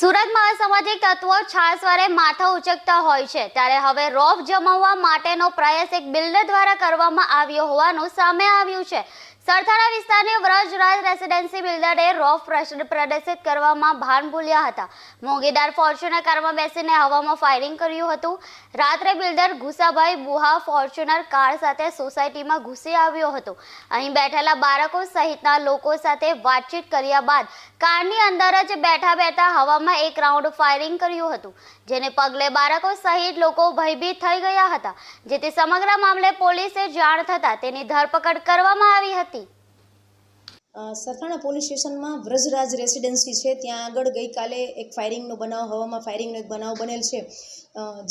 સુરતમાં અસામાજિક તત્વો છાસવારે માથા ઉચકતા હોય છે. ત્યારે હવે રોફ જમાવવા માટેનો પ્રયાસ એક બિલ્ડર દ્વારા કરવામાં આવ્યો હોવાનું સામે આવ્યું છે. સરથાણા વિસ્તારની વ્રજરાજ રેસિડેન્સી બિલ્ડરે રોફ પ્રદર્શિત કરવામાં ભાન ભૂલ્યા હતા. મોંઘીદાર ફોર્ચ્યુનર કારમાં બેસીને હવામાં ફાયરિંગ કર્યું હતું. રાત્રે builder Gusabhai Buha Fortuner car સાથે સોસાયટીમાં ઘૂસી આવ્યો હતો. અહીં બેઠેલા બાળકો સહિતના લોકો સાથે વાતચીત કર્યા બાદ કારની અંદર જ બેઠા બેઠા હવામાં એક રાઉન્ડ ફાયરિંગ કર્યું હતું, જેને પગલે બાળકો સહિત લોકો ભયભીત થઈ ગયા હતા. જેથી સમગ્ર મામલે પોલીસે જાણ થતાં તેની ધરપકડ કરવામાં આવી હતી. સરથાણા પોલીસ સ્ટેશનમાં વ્રજરાજ રેસિડેન્સી છે. ત્યાં આગળ ગઈકાલે એક ફાયરિંગનો બનાવ, હવામાં ફાયરિંગનો એક બનાવ બનેલ છે.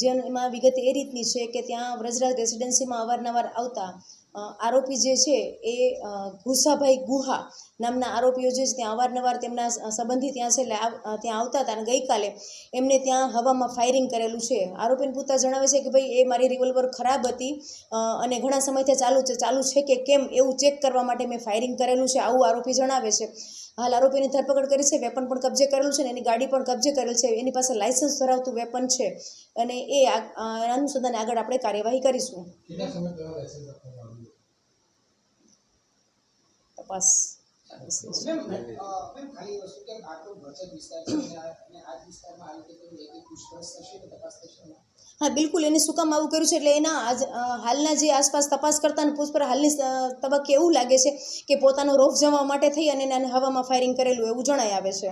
જેમાં વિગત એ રીતની છે કે ત્યાં વ્રજરાજ રેસિડેન્સીમાં અવારનવાર આવતા આરોપી જે છે એ ગુસાભાઈ ગુહા નામના આરોપીઓ જે છે ત્યાં અવારનવાર તેમના સંબંધી ત્યાં છે એટલે ત્યાં આવતા હતા અને ગઈકાલે એમને ત્યાં હવામાં ફાયરિંગ કરેલું છે. આરોપીને પૂછતા જણાવે છે કે ભાઈ એ મારી રિવોલ્વર ખરાબ હતી અને ઘણા સમયથી ચાલુ છે ચાલુ છે કે કેમ એવું ચેક કરવા માટે મેં ફાયરિંગ કરેલું છે આવું આરોપી જણાવે છે. હાલ આરોપીની ધરપકડ કરી છે વેપન પણ કબજે કરેલું છે ને એની ગાડી પણ કબજે કરેલ છે. એની પાસે લાયસન્સ ધરાવતું વેપન છે અને એ અનુસંધાને આગળ આપણે કાર્યવાહી કરીશું. તપાસ. હા, બિલકુલ. એને શું કામ આવું કર્યું છે? એટલે એના આજ હાલના જે આસપાસ તપાસ કરતા અને પુષ્પર હાલની તબક્કે એવું લાગે છે કે પોતાનો રોફ જમવા માટે થઈ અને એને હવામાં ફાયરિંગ કરેલું એવું જણાય આવે છે.